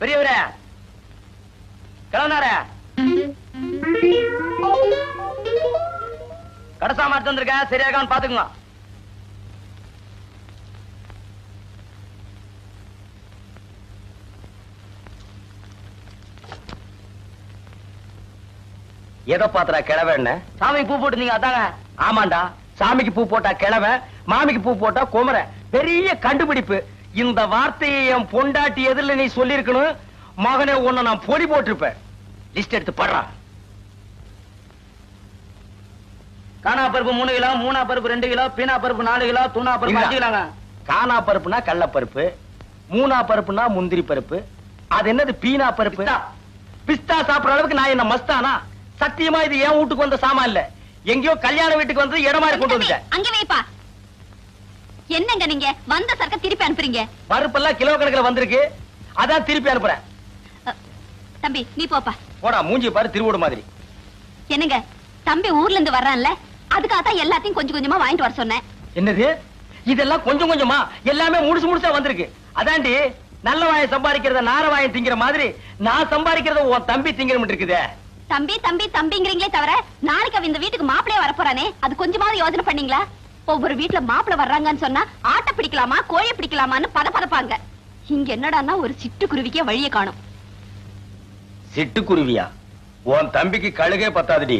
பெரியவரே. கிளம்புனாரே. கடைசா மாட்டு வந்திருக்கேன் சரியா இருக்கான்னு பாத்துக்குங்க. எதை பாத்துறா கிழவன்னு சாமிக்கு பூ போட்டுருந்தீங்க அதாங்க. ஆமாண்டா. சாமிக்கு பூ போட்டா கிழவ மாமிக்கு பூ போட்டா குமர பெரிய கண்டுபிடிப்பு. இந்த வார்த்தையை என் பொண்டாட்டி எதிரில் நீ சொல்லியிருக்கணும். மகனே உன்னை நான் பொடி போட்டிருப்பேன். லிஸ்ட் எடுத்து படுறா. காணா பருப்பு மூணு கிலோ மூணா பருப்பு ரெண்டு கிலோ பீனா பருப்பு நாலு கிலோ தூணா பருப்பு அஞ்சு கிலோங்க. காணா பருப்புனா கடலப்பருப்பு மூணா பருப்புனா முந்திரி பருப்பு. அது என்னது பீனா பருப்பு? பிஸ்தா. சாப்பிடுற அளவுக்கு நான் என்ன மஸ்தானா? சத்தியமா இது என் வீட்டுக்கு வந்த சாமான் இல்ல. எங்கேயோ கல்யாண வீட்டுக்கு வந்து இடமா கொண்டு வந்துட்டேன். அங்க வைப்பா. என்னங்க நீங்க? வந்த சரக்க திருப்பி அனுப்புறீங்க? பருப்பெல்லாம் கிலோ கணக்குல வந்திருக்கு. அதான் திருப்பி அனுப்புறேன். தம்பி நீ போப்பா. போடா மூஞ்சி பாரு திருவோடு மாதிரி. என்னங்க தம்பி ஊர்ல இருந்து வர்றான்ல அதுக்காக தான் எல்லாத்தையும் கொஞ்சம் கொஞ்சமா வாங்கிட்டு வர சொன்னேன். என்னது? இதெல்லாம் கொஞ்சம் கொஞ்சமா? எல்லாமே முடிச்சு முடிச்சா வந்திருக்கு. அதாண்டி நல்ல வாயை சம்பாதிக்கிறத நார வாயை திங்கிற மாதிரி நான் சம்பாதிக்கிறத உன் தம்பி திங்கிற இருக்குதே. தம்பி தம்பி தம்பிங்கிறீங்களே தவிர நாளைக்கு அவன் இந்த வீட்டுக்கு மாப்பிளைய வரப்போறானே அது கொஞ்சமாவது யோசனை பண்ணீங்களா? ஒவ்வொரு வீட்டுல மாப்பிளை வர்றாங்கன்னு சொன்னா ஆட்டை பிடிக்கலாமா கோழி பிடிக்கலாமான்னு பதப்பதப்பாங்க இங்க என்னடான்னா ஒரு சிட்டுக்குருவிக்கே வழியை காணும். சிட்டுக்குருவியா? உன் தம்பிக்கு கழுகே பத்தாதுடி.